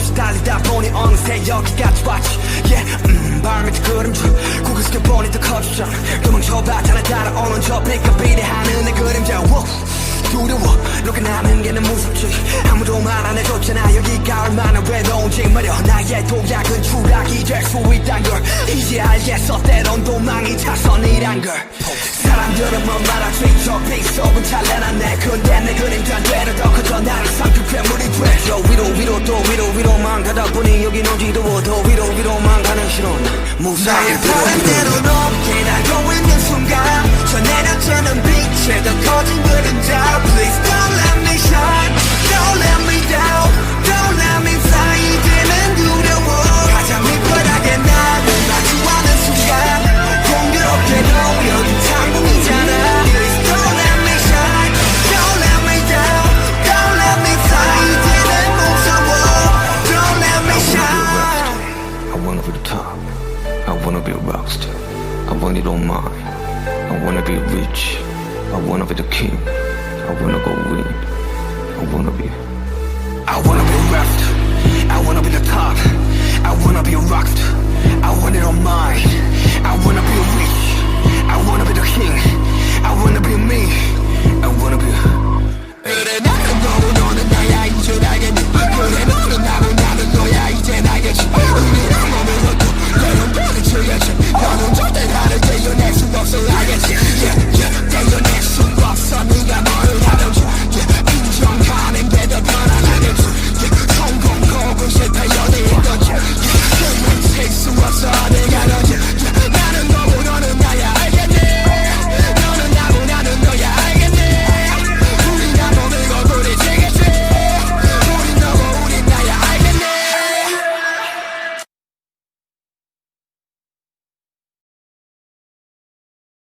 정신없이 달리다 보니 어느새 여기까지 왔지. Yeah. 음, 발밑에 그림자. 숙여 보니 더 커졌잖아. 도망쳐봤잖아 따라오는 저 빛과 비례하는 내 그림자. Whoa. 두려워 이렇게 남은 게 너무 무섭지 아무도 말 안 해줬잖아 여기가 얼마나 외로운지 말여 나의 도약은 추락이 될 수 있단 걸 이제 알겠어 때론 도망이 차선이란 걸 사람들은 뭐 말하지 저 빗속은 찬란한 내 근데 내 그림자 되려 어지러워 더 위로 위로만 가는 신혼. 무사히 나의 바람대로 높게 wanna be a rockstar. I want it on mine. I wanna be rich. I wanna be the king. I wanna go win. I wanna be. I wanna be a rockstar.